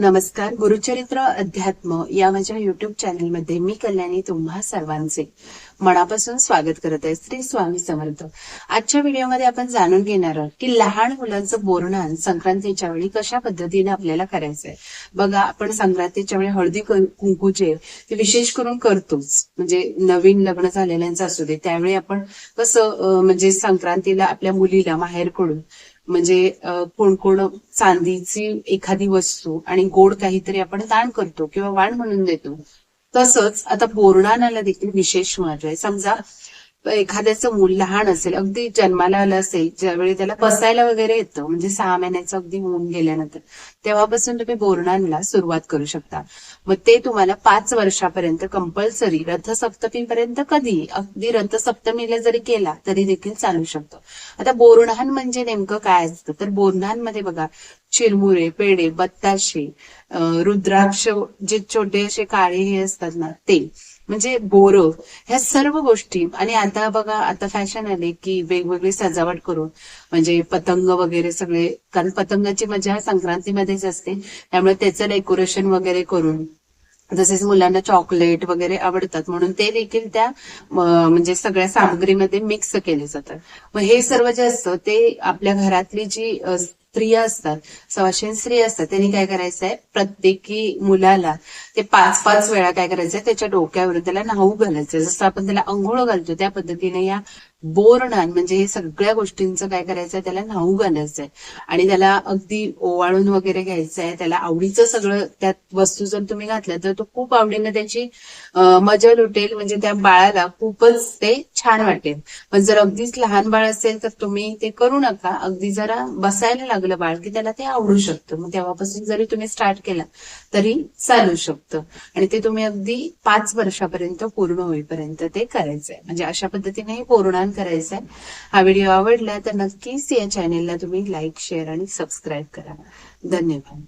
नमस्कार गुरुचरित्र अध्यात्म या माझ्या युट्यूब चॅनलमध्ये मी कल्याणी तुम्हा सर्वांचे. मनापासून स्वागत करत आहे श्री स्वामी समर्थ. आजच्या व्हिडिओमध्ये आपण जाणून घेणार आहोत की लहान मुलांचं बोरणान संक्रांतीच्या वेळी कशा पद्धतीने आपल्याला करायचंय बघा आपण संक्रांतीच्या वेळी हळदी कुंकूचे ते विशेष करून करतोच. म्हणजे नवीन लग्न झालेल्यांचं असू दे त्यावेळी आपण कसं म्हणजे संक्रांतीला आपल्या मुलीला माहेरकडून म्हणजे कोण कोण चांदीची एखादी वस्तू आणि गोड काहीतरी आपण दान करतो किंवा वाण म्हणून देतो. तसंच आता बोरणानाला देखील विशेष महत्त्व आहे. समजा एखाद्याचं मूल लहान असेल अगदी जन्माला आलं असेल ज्यावेळी त्याला बसायला वगैरे येतं म्हणजे सहा महिन्याचं अगदी होऊन गेल्यानंतर तेव्हापासून तुम्ही बोरणांना सुरुवात करू शकता. मग ते तुम्हाला पाच वर्षापर्यंत कंपल्सरी रथसप्तमीपर्यंत कधी अगदी रथसप्तमीला जरी केला तरी देखील चालू शकतो. आता बोरणान म्हणजे नेमकं काय असतं? तर बोरणांमध्ये बघा चिरमुरे पेढे बत्ताशे रुद्राक्ष जे छोटे असे काळे हे असतात ना ते. म्हणजे बोर ह्या सर्व गोष्टी. आणि आता बघा आता फॅशन आले की वेगवेगळी सजावट करून म्हणजे पतंग वगैरे सगळे कारण पतंगाची मजा संक्रांतीमध्येच असते. त्यामुळे त्याचं डेकोरेशन वगैरे करून तसेच मुलांना चॉकलेट वगैरे आवडतात. म्हणून ते देखील त्या म्हणजे सगळ्या सामग्रीमध्ये मिक्स केले जातात. मग हे सर्व जे असतं ते आपल्या घरातली जी स्त्रिया असतात सवाशेन स्त्री असतात त्यांनी काय करायचं आहे प्रत्येकी मुलाला ते पाच पाच वेळा काय करायचंय? त्याच्या डोक्यावर त्याला न्हाऊ घालायचं जसं आपण त्याला आंघोळ घालतो त्या पद्धतीने या बोरणान म्हणजे हे सगळ्या गोष्टींचं काय करायचंय? त्याला न्हाऊ घालायचंय. आणि त्याला अगदी ओवाळून वगैरे घ्यायचंय. त्याला आवडीचं सगळं त्यात वस्तू जर तुम्ही घातल्या तर तो खूप आवडीनं त्याची मजा लुटेल. म्हणजे त्या बाळाला खूपच ते छान वाटेल. पण जर अगदीच लहान बाळ असेल तर तुम्ही ते करू नका. अगदी जरा बसायला लागलं बाळ की त्याला ते आवडू शकतं. मग तेव्हापासून जरी तुम्ही स्टार्ट केला तरी चालू शकतं. आणि ते तुम्ही अगदी पाच वर्षापर्यंत पूर्ण होईपर्यंत ते करायचंय. म्हणजे अशा पद्धतीने हे पूर्णान करायचंय. हा व्हिडिओ आवडला तर नक्कीच या चॅनेलला तुम्ही लाईक शेअर आणि सबस्क्राईब करा. धन्यवाद.